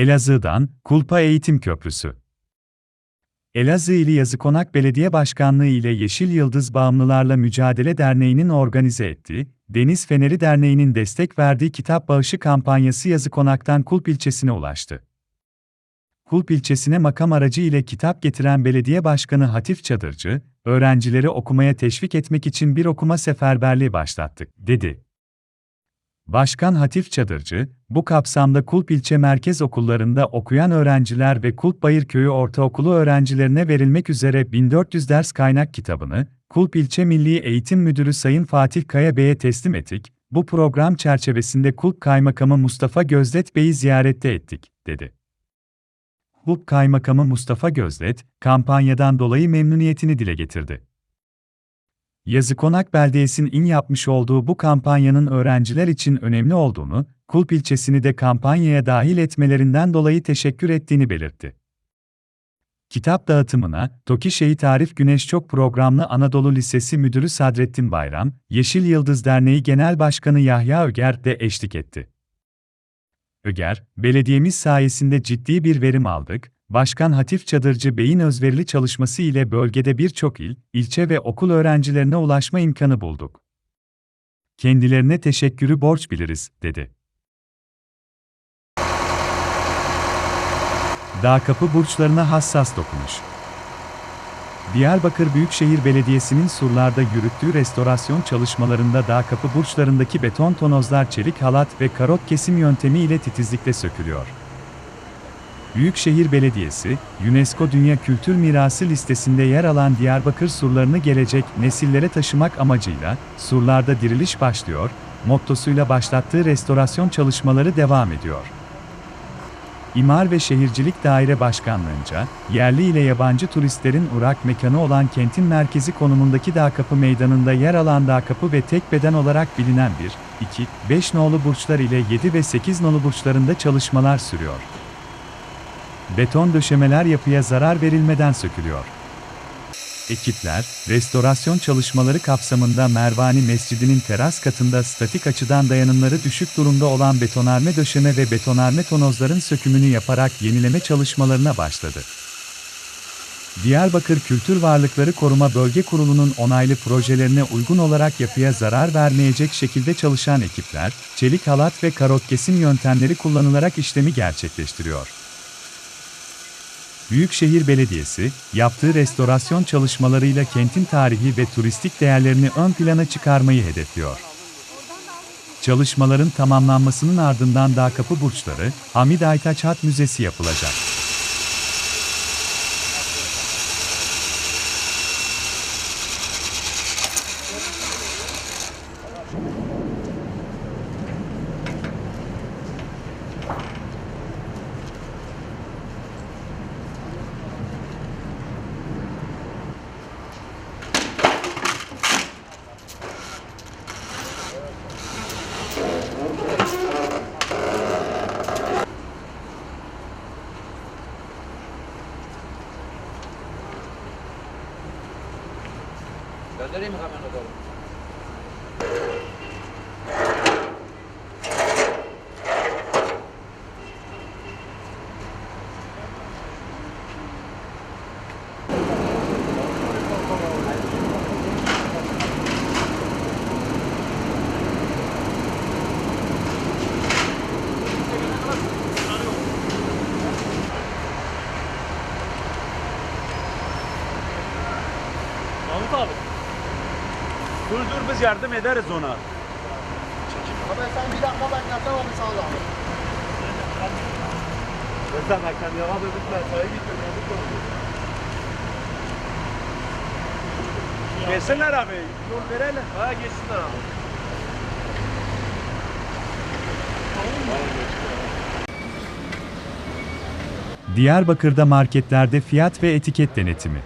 Elazığ'dan Kulpa Eğitim Köprüsü. Elazığ İli Yazıkonak Belediye Başkanlığı ile Yeşil Yıldız Bağımlılarla Mücadele Derneği'nin organize ettiği, Deniz Feneri Derneği'nin destek verdiği kitap bağışı kampanyası Yazıkonak'tan Kulp ilçesine ulaştı. Kulp ilçesine makam aracı ile kitap getiren belediye başkanı Hatif Çadırcı, öğrencileri okumaya teşvik etmek için bir okuma seferberliği başlattık, dedi. Başkan Hatif Çadırcı, bu kapsamda Kulp ilçe merkez okullarında okuyan öğrenciler ve Kulp Bayırköyü Ortaokulu öğrencilerine verilmek üzere 1400 ders kaynak kitabını, Kulp İlçe Milli Eğitim Müdürü Sayın Fatih Kaya Bey'e teslim ettik, bu program çerçevesinde Kulp Kaymakamı Mustafa Gözdet Bey'i ziyarette ettik, dedi. Kulp Kaymakamı Mustafa Gözdet, kampanyadan dolayı memnuniyetini dile getirdi. Yazıkonak Beldiyesi'nin in yapmış olduğu bu kampanyanın öğrenciler için önemli olduğunu, Kulp ilçesini de kampanyaya dahil etmelerinden dolayı teşekkür ettiğini belirtti. Kitap dağıtımına, TOKİ Şehit Arif Güneş Çok Programlı Anadolu Lisesi Müdürü Sadrettin Bayram, Yeşil Yıldız Derneği Genel Başkanı Yahya Öger de eşlik etti. Öger, belediyemiz sayesinde ciddi bir verim aldık, Başkan Hatif Çadırcı Bey'in özverili çalışması ile bölgede birçok il, ilçe ve okul öğrencilerine ulaşma imkanı bulduk. Kendilerine teşekkürü borç biliriz, dedi. Dağ kapı burçlarına hassas dokunuş. Diyarbakır Büyükşehir Belediyesi'nin surlarda yürüttüğü restorasyon çalışmalarında dağ kapı burçlarındaki beton tonozlar çelik halat ve karot kesim yöntemi ile titizlikle sökülüyor. Büyükşehir Belediyesi, UNESCO Dünya Kültür Mirası listesinde yer alan Diyarbakır surlarını gelecek nesillere taşımak amacıyla surlarda diriliş başlıyor, mottosuyla başlattığı restorasyon çalışmaları devam ediyor. İmar ve Şehircilik Daire Başkanlığınca, yerli ile yabancı turistlerin uğrak mekanı olan kentin merkezi konumundaki Dağkapı Meydanı'nda yer alan Dağkapı ve tek beden olarak bilinen 1, 2, 5 nolu burçlar ile 7 ve 8 nolu burçlarında çalışmalar sürüyor. Beton döşemeler yapıya zarar verilmeden sökülüyor. Ekipler, restorasyon çalışmaları kapsamında Mervani Mescidi'nin teras katında statik açıdan dayanımları düşük durumda olan betonarme döşeme ve betonarme tonozların sökümünü yaparak yenileme çalışmalarına başladı. Diyarbakır Kültür Varlıkları Koruma Bölge Kurulu'nun onaylı projelerine uygun olarak yapıya zarar vermeyecek şekilde çalışan ekipler, çelik halat ve karot kesim yöntemleri kullanılarak işlemi gerçekleştiriyor. Büyükşehir Belediyesi, yaptığı restorasyon çalışmalarıyla kentin tarihi ve turistik değerlerini ön plana çıkarmayı hedefliyor. Çalışmaların tamamlanmasının ardından Dağ Kapı Burçları, Hamid Aytaç Hat Müzesi yapılacak. Cadê ele, meu biz yardım ederiz ona. Abi sen bir dakika beklersen abi sağ ol abi. Rıza bakan ya abi bitme. Sayı Geçsinler abi. Yol verelim. Ha geçsinler abi. Diyarbakır'da marketlerde fiyat ve etiket denetimi.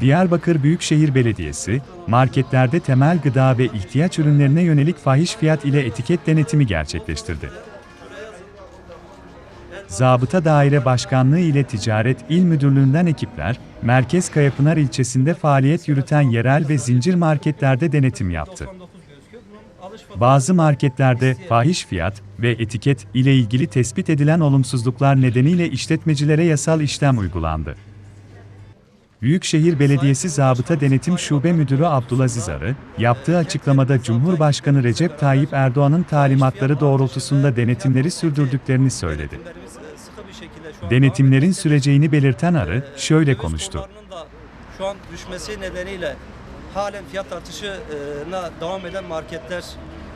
Diyarbakır Büyükşehir Belediyesi, marketlerde temel gıda ve ihtiyaç ürünlerine yönelik fahiş fiyat ile etiket denetimi gerçekleştirdi. Zabıta Daire Başkanlığı ile Ticaret İl Müdürlüğü'nden ekipler, Merkez Kayapınar ilçesinde faaliyet yürüten yerel ve zincir marketlerde denetim yaptı. Bazı marketlerde fahiş fiyat ve etiket ile ilgili tespit edilen olumsuzluklar nedeniyle işletmecilere yasal işlem uygulandı. Büyükşehir Belediyesi Zabıta Denetim Şube Müdürü Abdülaziz Arı, yaptığı açıklamada Cumhurbaşkanı Recep Tayyip Erdoğan'ın talimatları doğrultusunda denetimleri sürdürdüklerini söyledi. Denetimlerin süreceğini belirten Arı, şöyle konuştu. Şu an düşmesi nedeniyle halen fiyat artışına devam eden marketler,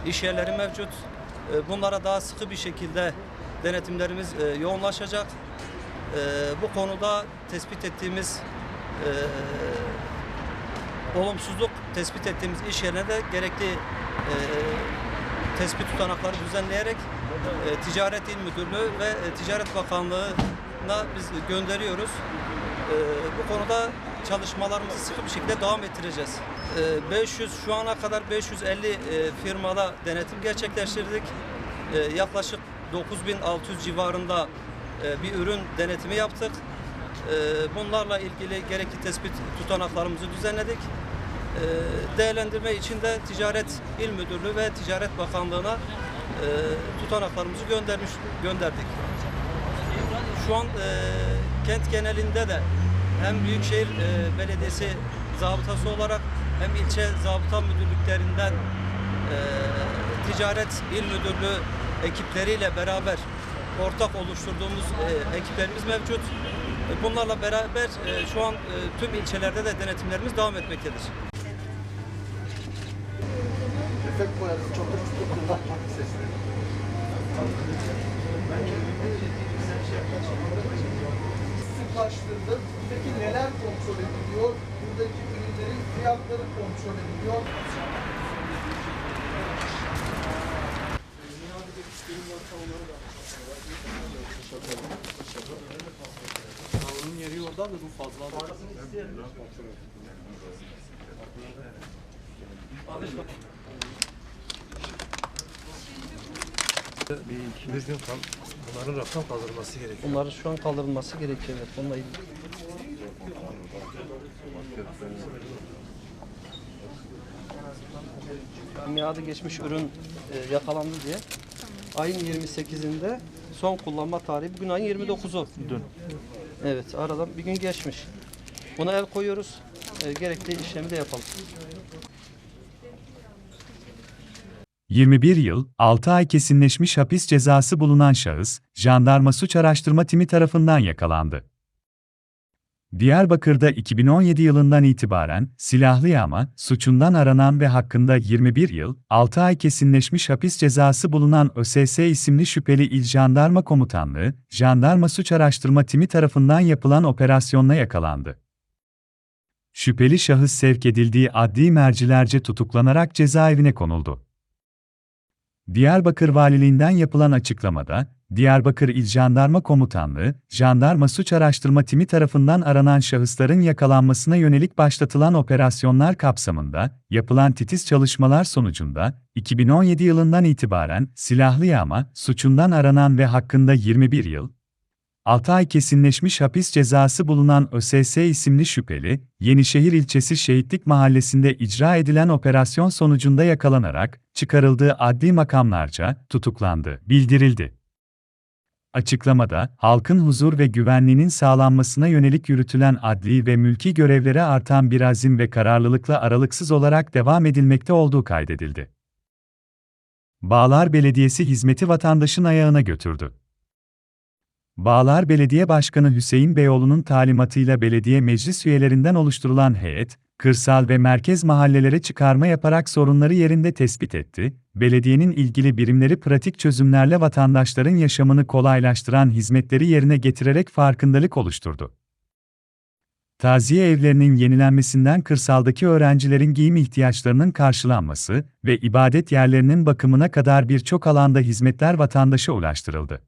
iş yerleri mevcut. E, Bunlara daha sıkı bir şekilde denetimlerimiz e, yoğunlaşacak. E, Bu konuda tespit ettiğimiz e, olumsuzluk tespit ettiğimiz iş yerine de gerekli e, tespit tutanakları düzenleyerek e, Ticaret İl Müdürlüğü ve e, Ticaret Bakanlığı'na biz gönderiyoruz. E, bu konuda çalışmalarımızı sıkı bir şekilde devam ettireceğiz. E, 500 şu ana kadar 550 e, firmada denetim gerçekleştirdik. E, yaklaşık 9600 civarında e, bir ürün denetimi yaptık. E, bunlarla ilgili gerekli tespit tutanaklarımızı düzenledik. E, değerlendirme için de Ticaret İl Müdürlüğü ve Ticaret Bakanlığı'na e, tutanaklarımızı göndermiş gönderdik. Şu an e, kent genelinde de hem Büyükşehir e, Belediyesi zabıtası olarak hem ilçe zabıta müdürlüklerinden Ticaret İl Müdürlüğü ekipleriyle beraber ortak oluşturduğumuz e, ekiplerimiz mevcut. E, Bunlarla beraber e, şu an e, tüm ilçelerde de denetimlerimiz devam etmektedir. Efekt. Sıklaştırdı. Peki neler kontrol ediliyor? Buradaki ürünlerin fiyatları kontrol ediliyor. Bir, bir gün kal, bunların raftan kaldırılması gerekiyor. Bunların şu an kaldırılması gerekiyor. Evet, bununla ilgili. Miadı geçmiş ürün e, yakalandı diye. Ayın 28'inde son kullanma tarihi bugün ayın 29'u. Dün. Evet aradan bir gün geçmiş. Buna el koyuyoruz. E, gerekli işlemi de yapalım. 21 yıl, 6 ay kesinleşmiş hapis cezası bulunan şahıs, Jandarma Suç Araştırma Timi tarafından yakalandı. Diyarbakır'da 2017 yılından itibaren silahlı yağma suçundan aranan ve hakkında 21 yıl, 6 ay kesinleşmiş hapis cezası bulunan ÖSS isimli şüpheli İl Jandarma Komutanlığı, Jandarma Suç Araştırma Timi tarafından yapılan operasyonla yakalandı. Şüpheli şahıs sevk edildiği adli mercilerce tutuklanarak cezaevine konuldu. Diyarbakır Valiliğinden yapılan açıklamada, Diyarbakır İl Jandarma Komutanlığı, Jandarma Suç Araştırma Timi tarafından aranan şahısların yakalanmasına yönelik başlatılan operasyonlar kapsamında, yapılan titiz çalışmalar sonucunda, 2017 yılından itibaren silahlı yağma suçundan aranan ve hakkında 21 yıl, 6 ay kesinleşmiş hapis cezası bulunan ÖSS isimli şüpheli, Yenişehir ilçesi Şehitlik Mahallesi'nde icra edilen operasyon sonucunda yakalanarak, çıkarıldığı adli makamlarca tutuklandı, bildirildi. Açıklamada, halkın huzur ve güvenliğinin sağlanmasına yönelik yürütülen adli ve mülki görevlere artan bir azim ve kararlılıkla aralıksız olarak devam edilmekte olduğu kaydedildi. Bağlar Belediyesi hizmeti vatandaşın ayağına götürdü. Bağlar Belediye Başkanı Hüseyin Beyoğlu'nun talimatıyla belediye meclis üyelerinden oluşturulan heyet, kırsal ve merkez mahallelere çıkarma yaparak sorunları yerinde tespit etti, belediyenin ilgili birimleri pratik çözümlerle vatandaşların yaşamını kolaylaştıran hizmetleri yerine getirerek farkındalık oluşturdu. Taziye evlerinin yenilenmesinden kırsaldaki öğrencilerin giyim ihtiyaçlarının karşılanması ve ibadet yerlerinin bakımına kadar birçok alanda hizmetler vatandaşa ulaştırıldı.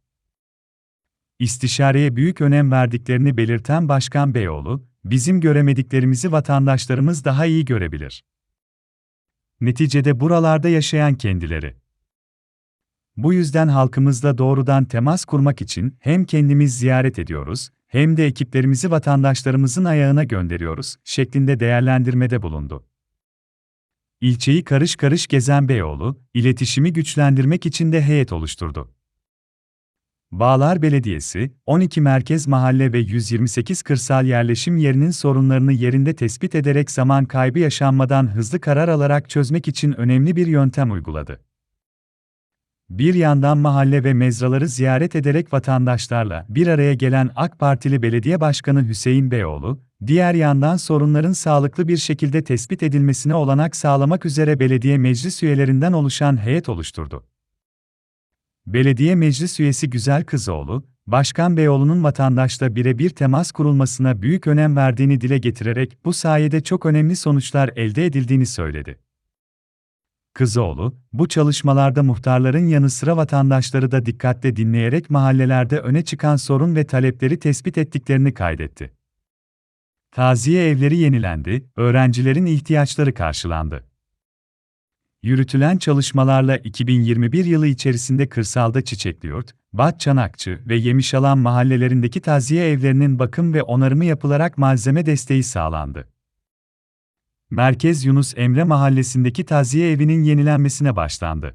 İstişareye büyük önem verdiklerini belirten Başkan Beyoğlu, bizim göremediklerimizi vatandaşlarımız daha iyi görebilir. Neticede buralarda yaşayan kendileri. Bu yüzden halkımızla doğrudan temas kurmak için hem kendimiz ziyaret ediyoruz, hem de ekiplerimizi vatandaşlarımızın ayağına gönderiyoruz, şeklinde değerlendirmede bulundu. ilçeyi karış karış gezen Beyoğlu, iletişimi güçlendirmek için de heyet oluşturdu. Bağlar Belediyesi, 12 merkez mahalle ve 128 kırsal yerleşim yerinin sorunlarını yerinde tespit ederek zaman kaybı yaşanmadan hızlı karar alarak çözmek için önemli bir yöntem uyguladı. Bir yandan mahalle ve mezraları ziyaret ederek vatandaşlarla bir araya gelen AK Partili Belediye Başkanı Hüseyin Beyoğlu, diğer yandan sorunların sağlıklı bir şekilde tespit edilmesine olanak sağlamak üzere belediye meclis üyelerinden oluşan heyet oluşturdu. Belediye Meclis Üyesi Güzel Kızıoğlu, Başkan Beyoğlu'nun vatandaşla birebir temas kurulmasına büyük önem verdiğini dile getirerek bu sayede çok önemli sonuçlar elde edildiğini söyledi. Kızıoğlu, bu çalışmalarda muhtarların yanı sıra vatandaşları da dikkatle dinleyerek mahallelerde öne çıkan sorun ve talepleri tespit ettiklerini kaydetti. Taziye evleri yenilendi, öğrencilerin ihtiyaçları karşılandı. Yürütülen çalışmalarla 2021 yılı içerisinde kırsalda Çiçekliyurt, Bat Çanakçı ve Yemişalan mahallelerindeki taziye evlerinin bakım ve onarımı yapılarak malzeme desteği sağlandı. Merkez Yunus Emre Mahallesi'ndeki taziye evinin yenilenmesine başlandı.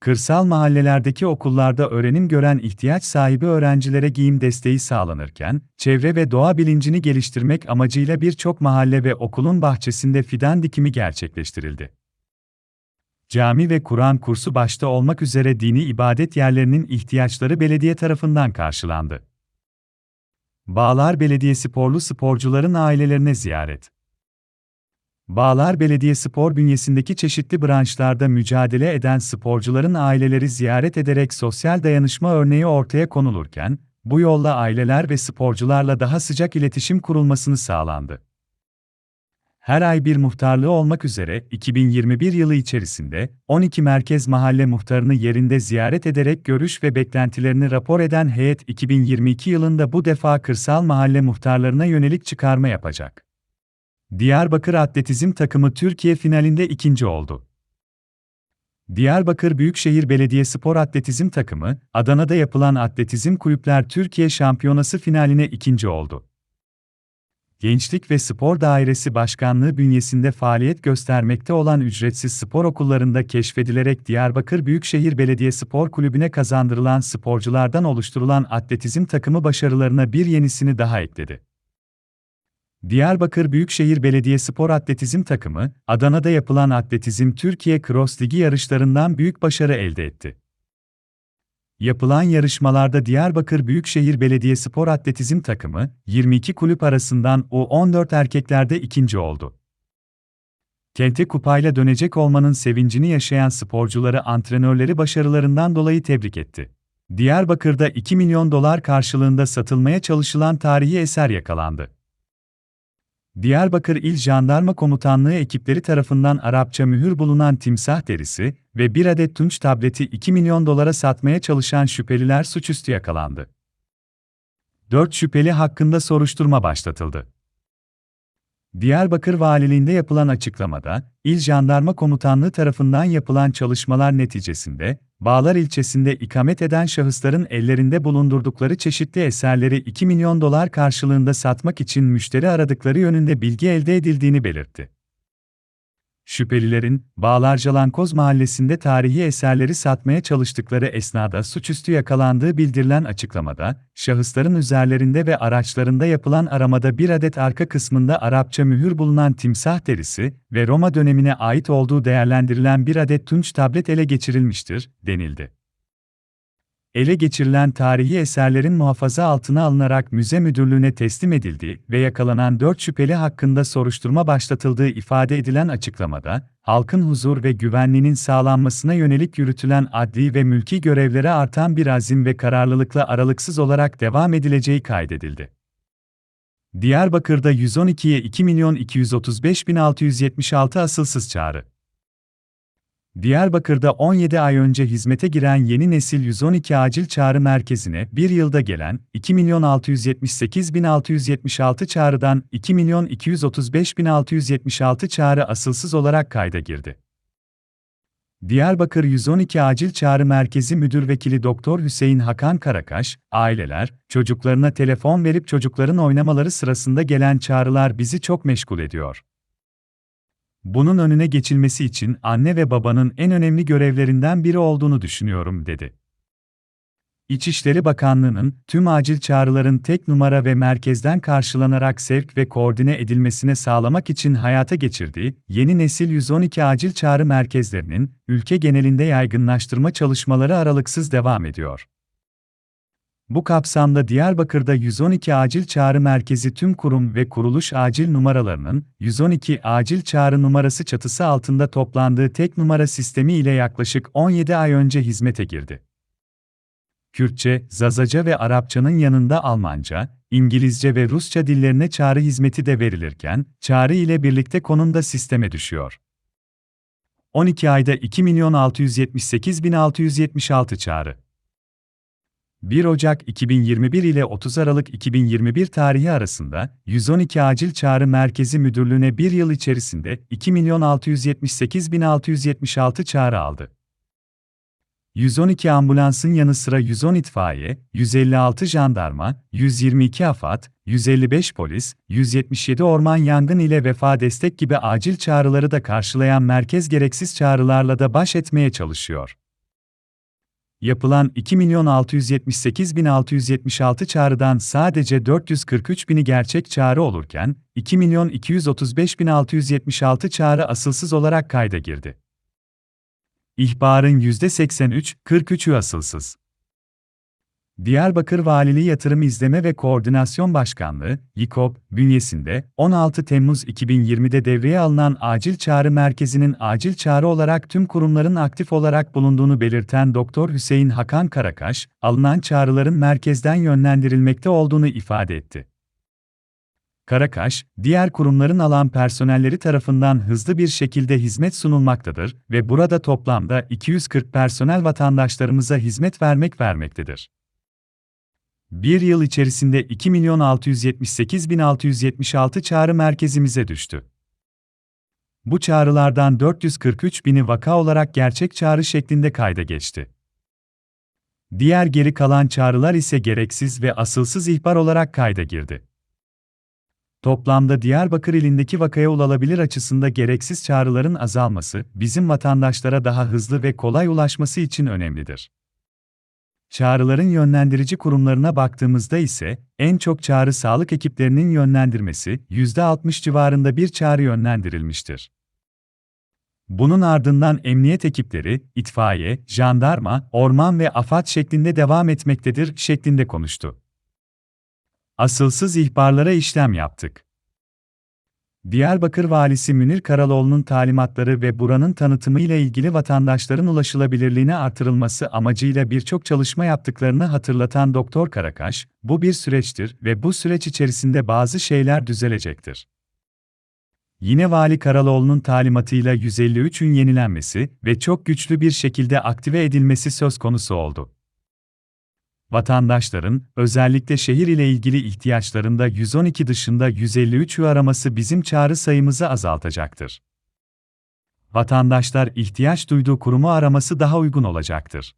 Kırsal mahallelerdeki okullarda öğrenim gören ihtiyaç sahibi öğrencilere giyim desteği sağlanırken, çevre ve doğa bilincini geliştirmek amacıyla birçok mahalle ve okulun bahçesinde fidan dikimi gerçekleştirildi. Cami ve Kur'an kursu başta olmak üzere dini ibadet yerlerinin ihtiyaçları belediye tarafından karşılandı. Bağlar Belediye sporlu sporcuların ailelerine ziyaret. Bağlar Belediye Spor bünyesindeki çeşitli branşlarda mücadele eden sporcuların aileleri ziyaret ederek sosyal dayanışma örneği ortaya konulurken, bu yolla aileler ve sporcularla daha sıcak iletişim kurulmasını sağlandı. Her ay bir muhtarlığı olmak üzere 2021 yılı içerisinde 12 merkez mahalle muhtarını yerinde ziyaret ederek görüş ve beklentilerini rapor eden heyet 2022 yılında bu defa kırsal mahalle muhtarlarına yönelik çıkarma yapacak. Diyarbakır Atletizm takımı Türkiye finalinde ikinci oldu. Diyarbakır Büyükşehir Belediye Spor Atletizm takımı, Adana'da yapılan Atletizm Kulüpler Türkiye Şampiyonası finaline ikinci oldu. Gençlik ve Spor Dairesi Başkanlığı bünyesinde faaliyet göstermekte olan ücretsiz spor okullarında keşfedilerek Diyarbakır Büyükşehir Belediye Spor Kulübü'ne kazandırılan sporculardan oluşturulan atletizm takımı başarılarına bir yenisini daha ekledi. Diyarbakır Büyükşehir Belediye Spor Atletizm takımı, Adana'da yapılan Atletizm Türkiye Cross Ligi yarışlarından büyük başarı elde etti. Yapılan yarışmalarda Diyarbakır Büyükşehir Belediye Spor Atletizm takımı, 22 kulüp arasından U14 erkeklerde ikinci oldu. Kente kupayla dönecek olmanın sevincini yaşayan sporcuları antrenörleri başarılarından dolayı tebrik etti. Diyarbakır'da 2 milyon dolar karşılığında satılmaya çalışılan tarihi eser yakalandı. Diyarbakır İl Jandarma Komutanlığı ekipleri tarafından Arapça mühür bulunan timsah derisi ve bir adet tunç tableti 2 milyon dolara satmaya çalışan şüpheliler suçüstü yakalandı. 4 şüpheli hakkında soruşturma başlatıldı. Diyarbakır Valiliğinde yapılan açıklamada, İl Jandarma Komutanlığı tarafından yapılan çalışmalar neticesinde, Bağlar ilçesinde ikamet eden şahısların ellerinde bulundurdukları çeşitli eserleri 2 milyon dolar karşılığında satmak için müşteri aradıkları yönünde bilgi elde edildiğini belirtti. Şüphelilerin, Bağlarcalankoz mahallesinde tarihi eserleri satmaya çalıştıkları esnada suçüstü yakalandığı bildirilen açıklamada, şahısların üzerlerinde ve araçlarında yapılan aramada bir adet arka kısmında Arapça mühür bulunan timsah derisi ve Roma dönemine ait olduğu değerlendirilen bir adet tunç tablet ele geçirilmiştir, denildi. Ele geçirilen tarihi eserlerin muhafaza altına alınarak müze müdürlüğüne teslim edildiği ve yakalanan dört şüpheli hakkında soruşturma başlatıldığı ifade edilen açıklamada, halkın huzur ve güvenliğinin sağlanmasına yönelik yürütülen adli ve mülki görevlere artan bir azim ve kararlılıkla aralıksız olarak devam edileceği kaydedildi. Diyarbakır'da 112'ye 2.235.676 asılsız çağrı. Diyarbakır'da 17 ay önce hizmete giren yeni nesil 112 acil çağrı merkezine bir yılda gelen 2.678.676 çağrıdan 2.235.676 çağrı asılsız olarak kayda girdi. Diyarbakır 112 Acil Çağrı Merkezi Müdür Vekili Doktor Hüseyin Hakan Karakaş, aileler, çocuklarına telefon verip çocukların oynamaları sırasında gelen çağrılar bizi çok meşgul ediyor. Bunun önüne geçilmesi için anne ve babanın en önemli görevlerinden biri olduğunu düşünüyorum, dedi. İçişleri Bakanlığı'nın tüm acil çağrıların tek numara ve merkezden karşılanarak sevk ve koordine edilmesine sağlamak için hayata geçirdiği yeni nesil 112 acil çağrı merkezlerinin ülke genelinde yaygınlaştırma çalışmaları aralıksız devam ediyor. Bu kapsamda Diyarbakır'da 112 acil çağrı merkezi tüm kurum ve kuruluş acil numaralarının 112 acil çağrı numarası çatısı altında toplandığı tek numara sistemi ile yaklaşık 17 ay önce hizmete girdi. Kürtçe, Zazaca ve Arapçanın yanında Almanca, İngilizce ve Rusça dillerine çağrı hizmeti de verilirken, çağrı ile birlikte konum da sisteme düşüyor. 12 ayda 2.678.676 çağrı. 1 Ocak 2021 ile 30 Aralık 2021 tarihi arasında 112 Acil Çağrı Merkezi Müdürlüğü'ne bir yıl içerisinde 2.678.676 çağrı aldı. 112 ambulansın yanı sıra 110 itfaiye, 156 jandarma, 122 AFAD, 155 polis, 177 orman yangın ile vefa destek gibi acil çağrıları da karşılayan merkez gereksiz çağrılarla da baş etmeye çalışıyor. Yapılan 2.678.676 çağrıdan sadece 443.000'i gerçek çağrı olurken, 2.235.676 çağrı asılsız olarak kayda girdi. İhbarın %83, 43'ü asılsız. Diyarbakır Valiliği Yatırım İzleme ve Koordinasyon Başkanlığı, YİKOB, bünyesinde 16 Temmuz 2020'de devreye alınan acil çağrı merkezinin acil çağrı olarak tüm kurumların aktif olarak bulunduğunu belirten Doktor Hüseyin Hakan Karakaş, alınan çağrıların merkezden yönlendirilmekte olduğunu ifade etti. Karakaş, diğer kurumların alan personelleri tarafından hızlı bir şekilde hizmet sunulmaktadır ve burada toplamda 240 personel vatandaşlarımıza hizmet vermek vermektedir. Bir yıl içerisinde 2.678.676 çağrı merkezimize düştü. Bu çağrılardan 443 bini vaka olarak gerçek çağrı şeklinde kayda geçti. Diğer geri kalan çağrılar ise gereksiz ve asılsız ihbar olarak kayda girdi. Toplamda Diyarbakır ilindeki vakaya ulaşılabilir açısında gereksiz çağrıların azalması, bizim vatandaşlara daha hızlı ve kolay ulaşması için önemlidir. Çağrıların yönlendirici kurumlarına baktığımızda ise, en çok çağrı sağlık ekiplerinin yönlendirmesi, %60 civarında bir çağrı yönlendirilmiştir. Bunun ardından emniyet ekipleri, itfaiye, jandarma, orman ve afat şeklinde devam etmektedir şeklinde konuştu. Asılsız ihbarlara işlem yaptık. Diyarbakır Valisi Münir Karaloğlu'nun talimatları ve buranın tanıtımı ile ilgili vatandaşların ulaşılabilirliğine artırılması amacıyla birçok çalışma yaptıklarını hatırlatan Doktor Karakaş, bu bir süreçtir ve bu süreç içerisinde bazı şeyler düzelecektir. Yine Vali Karaloğlu'nun talimatıyla 153'ün yenilenmesi ve çok güçlü bir şekilde aktive edilmesi söz konusu oldu vatandaşların, özellikle şehir ile ilgili ihtiyaçlarında 112 dışında 153'ü araması bizim çağrı sayımızı azaltacaktır. Vatandaşlar ihtiyaç duyduğu kurumu araması daha uygun olacaktır.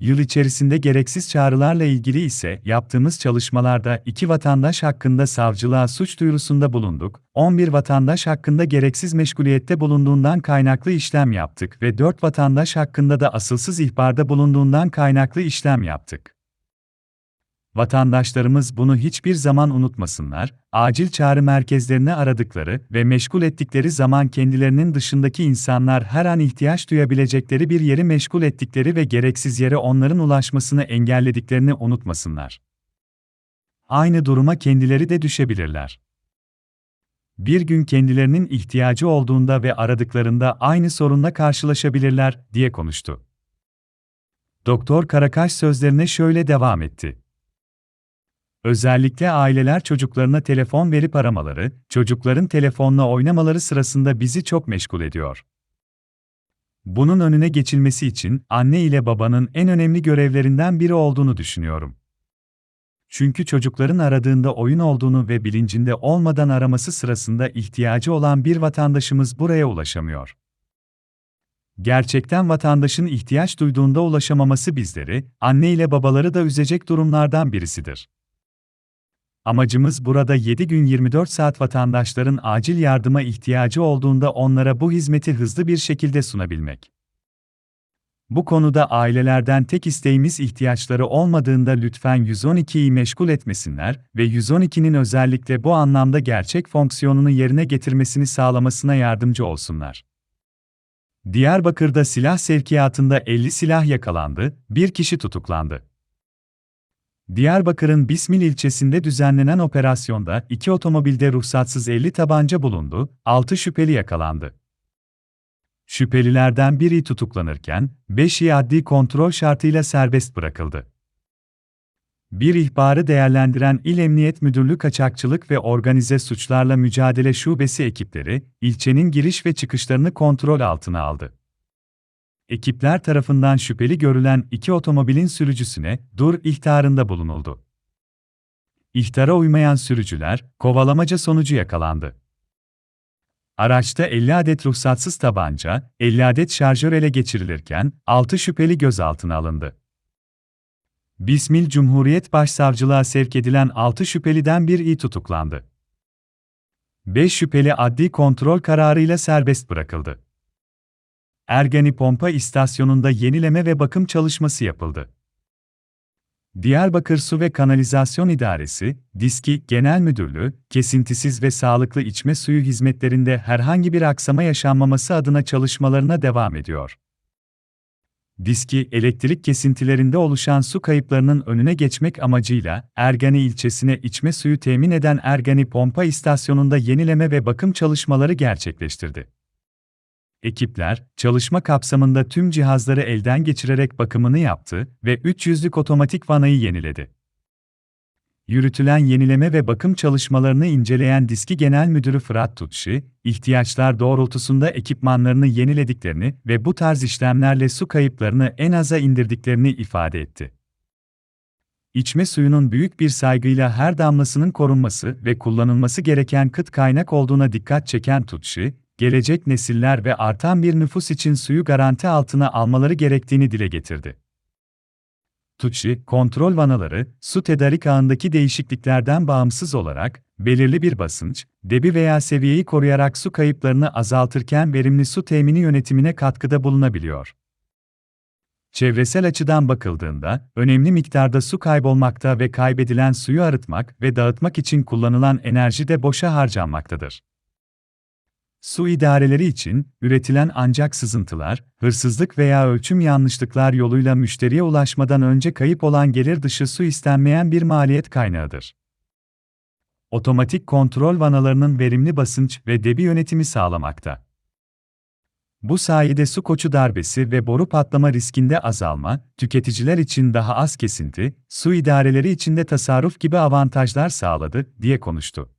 Yıl içerisinde gereksiz çağrılarla ilgili ise yaptığımız çalışmalarda iki vatandaş hakkında savcılığa suç duyurusunda bulunduk, 11 vatandaş hakkında gereksiz meşguliyette bulunduğundan kaynaklı işlem yaptık ve 4 vatandaş hakkında da asılsız ihbarda bulunduğundan kaynaklı işlem yaptık. Vatandaşlarımız bunu hiçbir zaman unutmasınlar, acil çağrı merkezlerini aradıkları ve meşgul ettikleri zaman kendilerinin dışındaki insanlar her an ihtiyaç duyabilecekleri bir yeri meşgul ettikleri ve gereksiz yere onların ulaşmasını engellediklerini unutmasınlar. Aynı duruma kendileri de düşebilirler. Bir gün kendilerinin ihtiyacı olduğunda ve aradıklarında aynı sorunla karşılaşabilirler, diye konuştu. Doktor Karakaş sözlerine şöyle devam etti. Özellikle aileler çocuklarına telefon verip aramaları, çocukların telefonla oynamaları sırasında bizi çok meşgul ediyor. Bunun önüne geçilmesi için anne ile babanın en önemli görevlerinden biri olduğunu düşünüyorum. Çünkü çocukların aradığında oyun olduğunu ve bilincinde olmadan araması sırasında ihtiyacı olan bir vatandaşımız buraya ulaşamıyor. Gerçekten vatandaşın ihtiyaç duyduğunda ulaşamaması bizleri, anne ile babaları da üzecek durumlardan birisidir. Amacımız burada 7 gün 24 saat vatandaşların acil yardıma ihtiyacı olduğunda onlara bu hizmeti hızlı bir şekilde sunabilmek. Bu konuda ailelerden tek isteğimiz ihtiyaçları olmadığında lütfen 112'yi meşgul etmesinler ve 112'nin özellikle bu anlamda gerçek fonksiyonunu yerine getirmesini sağlamasına yardımcı olsunlar. Diyarbakır'da silah sevkiyatında 50 silah yakalandı, bir kişi tutuklandı. Diyarbakır'ın Bismil ilçesinde düzenlenen operasyonda iki otomobilde ruhsatsız 50 tabanca bulundu, 6 şüpheli yakalandı. Şüphelilerden biri tutuklanırken, 5'i adli kontrol şartıyla serbest bırakıldı. Bir ihbarı değerlendiren İl Emniyet Müdürlüğü Kaçakçılık ve Organize Suçlarla Mücadele Şubesi ekipleri, ilçenin giriş ve çıkışlarını kontrol altına aldı. Ekipler tarafından şüpheli görülen iki otomobilin sürücüsüne dur ihtarında bulunuldu. İhtara uymayan sürücüler, kovalamaca sonucu yakalandı. Araçta 50 adet ruhsatsız tabanca, 50 adet şarjör ele geçirilirken 6 şüpheli gözaltına alındı. Bismil Cumhuriyet Başsavcılığa sevk edilen 6 şüpheliden biri tutuklandı. 5 şüpheli adli kontrol kararıyla serbest bırakıldı. Ergeni Pompa İstasyonu'nda yenileme ve bakım çalışması yapıldı. Diyarbakır Su ve Kanalizasyon İdaresi, DİSKİ Genel Müdürlüğü, kesintisiz ve sağlıklı içme suyu hizmetlerinde herhangi bir aksama yaşanmaması adına çalışmalarına devam ediyor. DİSKİ, elektrik kesintilerinde oluşan su kayıplarının önüne geçmek amacıyla Ergani ilçesine içme suyu temin eden Ergani Pompa İstasyonu'nda yenileme ve bakım çalışmaları gerçekleştirdi. Ekipler, çalışma kapsamında tüm cihazları elden geçirerek bakımını yaptı ve 300'lük otomatik vanayı yeniledi. Yürütülen yenileme ve bakım çalışmalarını inceleyen Diski Genel Müdürü Fırat Tutşi, ihtiyaçlar doğrultusunda ekipmanlarını yenilediklerini ve bu tarz işlemlerle su kayıplarını en aza indirdiklerini ifade etti. İçme suyunun büyük bir saygıyla her damlasının korunması ve kullanılması gereken kıt kaynak olduğuna dikkat çeken Tutşi, gelecek nesiller ve artan bir nüfus için suyu garanti altına almaları gerektiğini dile getirdi. Tutşi, kontrol vanaları, su tedarik ağındaki değişikliklerden bağımsız olarak, belirli bir basınç, debi veya seviyeyi koruyarak su kayıplarını azaltırken verimli su temini yönetimine katkıda bulunabiliyor. Çevresel açıdan bakıldığında, önemli miktarda su kaybolmakta ve kaybedilen suyu arıtmak ve dağıtmak için kullanılan enerji de boşa harcanmaktadır. Su idareleri için, üretilen ancak sızıntılar, hırsızlık veya ölçüm yanlışlıklar yoluyla müşteriye ulaşmadan önce kayıp olan gelir dışı su istenmeyen bir maliyet kaynağıdır. Otomatik kontrol vanalarının verimli basınç ve debi yönetimi sağlamakta. Bu sayede su koçu darbesi ve boru patlama riskinde azalma, tüketiciler için daha az kesinti, su idareleri için de tasarruf gibi avantajlar sağladı, diye konuştu.